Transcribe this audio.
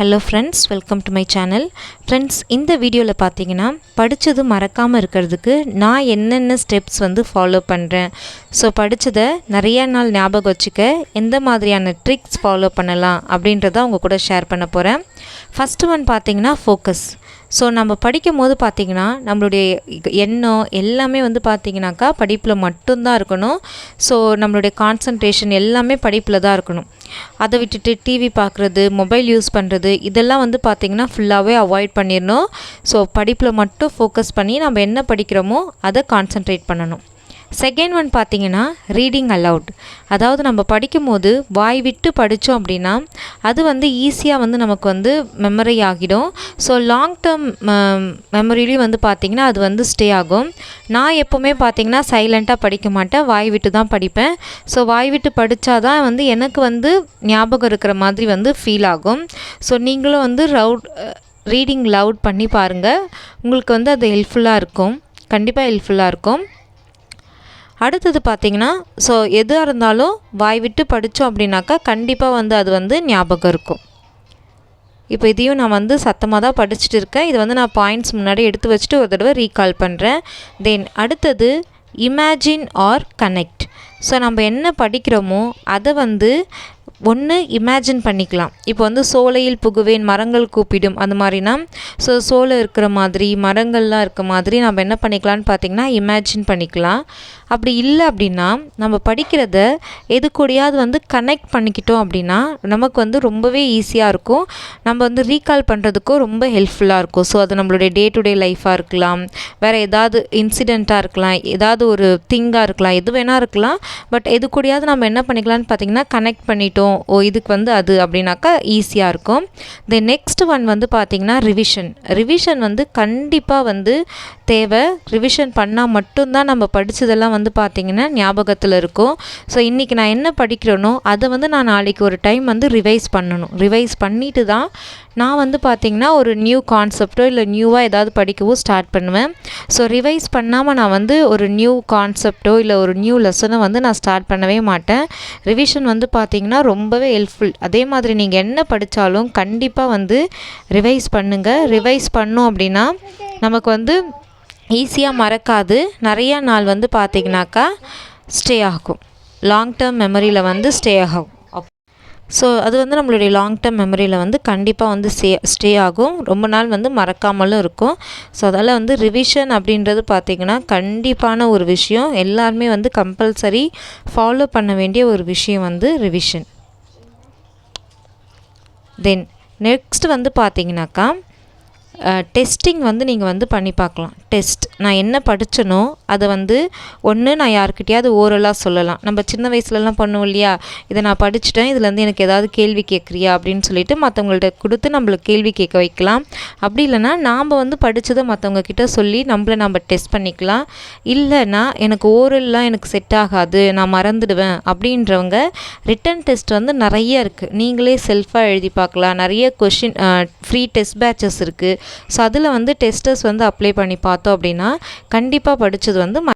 Hello friends welcome to my channel friends இந்த வீடியோவில் பார்த்தீங்கன்னா படித்தது மறக்காமல் இருக்கிறதுக்கு நான் என்னென்ன ஸ்டெப்ஸ் வந்து ஃபாலோ பண்ணுறேன் ஸோ படித்ததை நிறையா நாள் ஞாபகம் வச்சுக்க எந்த மாதிரியான ட்ரிக்ஸ் ஃபாலோ பண்ணலாம் அப்படின்றத அவங்க கூட ஷேர் பண்ண போகிறேன் ஃபஸ்ட்டு ஒன் பார்த்தீங்கன்னா ஃபோக்கஸ் ஸோ நம்ம படிக்கும் போது பார்த்திங்கன்னா நம்மளுடைய எண்ணம் எல்லாமே வந்து பார்த்திங்கனாக்கா படிப்பில் மட்டும்தான் இருக்கணும். ஸோ நம்மளுடைய கான்சன்ட்ரேஷன் எல்லாமே படிப்பில் தான் இருக்கணும். அதை விட்டுட்டு டிவி பார்க்குறது மொபைல் யூஸ் பண்ணுறது இதெல்லாம் வந்து பார்த்திங்கன்னா ஃபுல்லாகவே அவாய்ட் பண்ணிடணும் ஸோ படிப்பில் மட்டும் ஃபோக்கஸ் பண்ணி நம்ம என்ன படிக்கிறோமோ அதை கான்சன்ட்ரேட் பண்ணணும். செகண்ட் ஒன் பார்த்தீங்கன்னா ரீடிங் அலவுட் அதாவது நம்ம படிக்கும்போது வாய் விட்டு படித்தோம் அப்படின்னா அது வந்து ஈஸியாக வந்து நமக்கு வந்து மெமரி ஆகிடும். ஸோ லாங் டேர்ம் மெமரிலையும் வந்து பார்த்திங்கன்னா அது வந்து ஸ்டே ஆகும். நான் எப்போவுமே பார்த்திங்கன்னா சைலண்ட்டாக படிக்க மாட்டேன். வாய் விட்டு தான் படிப்பேன். ஸோ வாய் விட்டு படித்தா தான் வந்து எனக்கு வந்து ஞாபகம் இருக்கிற மாதிரி வந்து ஃபீல் ஆகும். ஸோ நீங்களும் வந்து ரவுட் ரீடிங் லவுட் பண்ணி பாருங்கள் உங்களுக்கு வந்து அது ஹெல்ப்ஃபுல்லாக இருக்கும். கண்டிப்பாக ஹெல்ப்ஃபுல்லாக இருக்கும். அடுத்தது பார்த்திங்கன்னா ஸோ எதாக இருந்தாலும் வாய் விட்டு படித்தோம் அப்படின்னாக்கா கண்டிப்பாக வந்து அது வந்து ஞாபகம் இருக்கும். இப்போ இதையும் நான் வந்து சத்தமாக தான் படிச்சுட்டு இருக்கேன். இது வந்து நான் பாயிண்ட்ஸ் முன்னாடி எடுத்து வச்சுட்டு ஒரு தடவை ரீகால் பண்ணுறேன் தென் அடுத்தது இமேஜின் ஆர் கனெக்ட் ஸோ நம்ம என்ன படிக்கிறோமோ அதை வந்து ஒன்று இமேஜின் பண்ணிக்கலாம். இப்போ வந்து சோலையில் புகுவேன் மரங்கள் கூப்பிடும் அந்த மாதிரினா ஸோ சோலை இருக்கிற மாதிரி மரங்கள்லாம் இருக்க மாதிரி நம்ம என்ன பண்ணிக்கலாம்னு பார்த்திங்கன்னா இமேஜின் பண்ணிக்கலாம். அப்படி இல்லை அப்படின்னா நம்ம படிக்கிறத எது கூடயாவது வந்து கனெக்ட் பண்ணிக்கிட்டோம் அப்படின்னா நமக்கு வந்து ரொம்பவே ஈஸியாக இருக்கும். நம்ம வந்து ரீகால் பண்ணுறதுக்கும் ரொம்ப ஹெல்ப்ஃபுல்லாக இருக்கும். ஸோ அது நம்மளுடைய டே டு டே லைஃப்பாக இருக்கலாம். வேறு ஏதாவது இன்சிடெண்ட்டாக இருக்கலாம். ஏதாவது ஒரு திங்காக இருக்கலாம். எது வேணால் இருக்கலாம். பட் எது கூடயாவது நம்ம என்ன பண்ணிக்கலாம்னு பார்த்திங்கன்னா கனெக்ட் பண்ணிட்டோம். ஓ இதுக்கு வந்து அது அப்படின்னாக்கா ஈஸியாக இருக்கும். தென் நெக்ஸ்ட் ஒன் வந்து பார்த்திங்கன்னா ரிவிஷன் ரிவிஷன் வந்து கண்டிப்பாக வந்து தேவை. ரிவிஷன் பண்ணால் மட்டும்தான் நம்ம படித்ததெல்லாம் வந்து வந்து பார்த்திங்கன்னா ஞாபகத்தில் இருக்கும். ஸோ இன்றைக்கி நான் என்ன படிக்கிறேனோ அதை வந்து நான் நாளைக்கு ஒரு டைம் வந்து ரிவைஸ் பண்ணணும். ரிவைஸ் பண்ணிட்டு தான் நான் வந்து பார்த்திங்கன்னா ஒரு நியூ கான்செப்டோ இல்லை நியூவாக ஏதாவது படிக்கவோ ஸ்டார்ட் பண்ணுவேன். ஸோ ரிவைஸ் பண்ணாமல் நான் வந்து ஒரு நியூ கான்செப்டோ இல்லை ஒரு நியூ லெசனை வந்து நான் ஸ்டார்ட் பண்ணவே மாட்டேன். ரிவிஷன் வந்து பார்த்திங்கன்னா ரொம்பவே ஹெல்ப்ஃபுல் அதே மாதிரி நீங்கள் என்ன படித்தாலும் கண்டிப்பாக வந்து ரிவைஸ் பண்ணுங்கள் ரிவைஸ் பண்ணோம் அப்படின்னா நமக்கு வந்து ஈஸியாக மறக்காது. நிறையா நாள் வந்து பார்த்திங்கனாக்கா ஸ்டே ஆகும். லாங் டேர்ம் மெமரியில் வந்து ஸ்டே ஆகும். ஸோ அது வந்து நம்மளுடைய லாங் டேர்ம் மெமரியில் வந்து கண்டிப்பாக வந்து ஸ்டே ஸ்டே ஆகும். ரொம்ப நாள் வந்து மறக்காமலும் இருக்கும். ஸோ அதால் வந்து ரிவிஷன் அப்படின்றது பார்த்திங்கன்னா கண்டிப்பான ஒரு விஷயம். எல்லாருமே வந்து கம்பல்சரி ஃபாலோ பண்ண வேண்டிய ஒரு விஷயம் வந்து ரிவிஷன் தென் நெக்ஸ்ட் வந்து பார்த்திங்கனாக்கா டெஸ்டிங் வந்து நீங்கள் வந்து பண்ணி பார்க்கலாம். டெஸ்ட் நான் என்ன படித்தனோ அதை வந்து ஒன்று நான் யாருக்கிட்டையாவது ஓரலாக சொல்லலாம். நம்ம சின்ன வயசுலலாம் பண்ணுவோம் இல்லையா? இதை நான் படிச்சுட்டேன் இதுலேருந்து எனக்கு ஏதாவது கேள்வி கேட்குறியா? அப்படின்னு சொல்லிட்டு மற்றவங்கள்ட்ட கொடுத்து நம்மளுக்கு கேள்வி கேட்க வைக்கலாம். அப்படி இல்லைனா நாம் வந்து படித்ததை மற்றவங்கக்கிட்ட சொல்லி நம்மளை நம்ம டெஸ்ட் பண்ணிக்கலாம். இல்லைனா எனக்கு ஓரல்லாம் எனக்கு செட் ஆகாது நான் மறந்துடுவேன் அப்படின்றவங்க ரிட்டன் டெஸ்ட் வந்து நிறைய இருக்குது நீங்களே செல்ஃபாக எழுதி பார்க்கலாம். நிறைய கொஷின் ஃப்ரீ டெஸ்ட் பேட்சஸ் இருக்குது ஸோ அதில் வந்து டெஸ்டர்ஸ் வந்து அப்ளை பண்ணி பார்த்தோம் அப்படின்னா கண்டிப்பாக படித்தது வந்து